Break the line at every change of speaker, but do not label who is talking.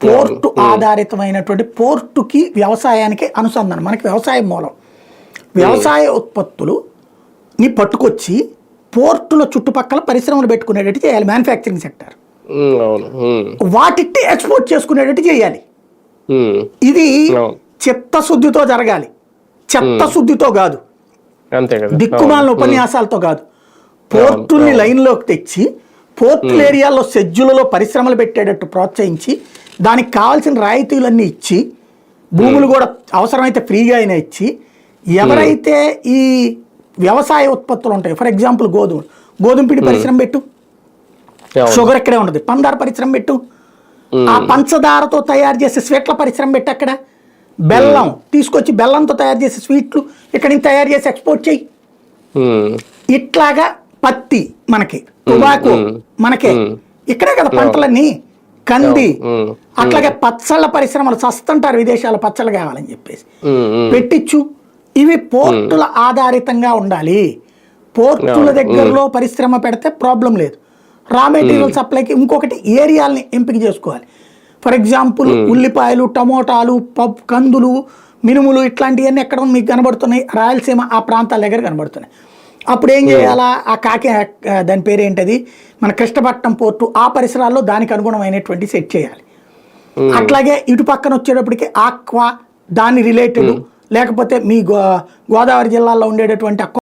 Port ఆధారితమైనటువంటి పోర్టుకి వ్యవసాయానికి అనుసంధానం మనకి వ్యవసాయం మూలం. వ్యవసాయ ఉత్పత్తులు ని పట్టుకొచ్చి పోర్టుల చుట్టుపక్కల పరిశ్రమలు పెట్టుకునేటట్టు చేయాలి మ్యానుఫ్యాక్చరింగ్ సెక్టర్ వాటిని ఎక్స్పోర్ట్ చేసుకునేటట్టు చేయాలి. ఇది చిత్తశుద్ధితో జరగాలి. చిత్తశుద్ధితో కాదు. దిక్కుమాలిన ఉపన్యాసాలతో కాదు. పోర్టుల్ని లైన్లోకి తెచ్చి పోర్టుల ఏరియాల్లో సెజ్జులలో పరిశ్రమలు పెట్టేటట్టు ప్రోత్సహించి దానికి కావాల్సిన రాయితీలన్నీ ఇచ్చి భూములు కూడా అవసరమైతే ఫ్రీగా అయినా ఇచ్చి ఎవరైతే ఈ వ్యవసాయ ఉత్పత్తులు ఉంటాయి ఫర్ ఎగ్జాంపుల్ గోధుమ గోధుమ పిండి పరిశ్రమ పెట్టు. షుగర్ ఇక్కడే ఉంటుంది పందార పరిశ్రమ పెట్టు. ఆ పంచదారతో తయారు చేసే స్వీట్ల పరిశ్రమ పెట్టి అక్కడ. బెల్లం తీసుకొచ్చి బెల్లంతో తయారు చేసే స్వీట్లు ఇక్కడ నుంచి తయారు చేసి ఎక్స్పోర్ట్ చేయి. ఇట్లాగా పత్తి మనకి టొబాకో మనకే. ఇక్కడే కదా పంటలన్నీ. కంది. అట్లాగే పచ్చళ్ళ పరిశ్రమలు సస్తుంటారు విదేశాల పచ్చళ్ళు కావాలని చెప్పేసి. పెట్టించు ఇవి పోర్టుల ఆధారితంగా ఉండాలి. పోర్టుల దగ్గరలో పరిశ్రమ పెడితే ప్రాబ్లం లేదు. రా మెటీరియల్ సప్లైకి ఇంకొకటి ఏరియాలని ఎంపిక చేసుకోవాలి. ఫర్ ఎగ్జాంపుల్ ఉల్లిపాయలు టమోటాలు పప్పు కందులు మినుములు ఇట్లాంటివన్నీ ఎక్కడ మీకు కనబడుతున్నాయి? రాయలసీమ ఆ ప్రాంతాల దగ్గర కనబడుతున్నాయి. అప్పుడు ఏం చేయాలా? ఆ కాకి దాని పేరు ఏంటది మన కృష్ణపట్నం పోర్టు ఆ పరిసరాల్లో దానికి అనుగుణమైనటువంటి సెట్ చేయాలి. అట్లాగే ఇటు పక్కన వచ్చేటప్పటికి ఆక్వా దాని రిలేటెడ్ లేకపోతే మీ గో గోదావరి జిల్లాలో ఉండేటటువంటి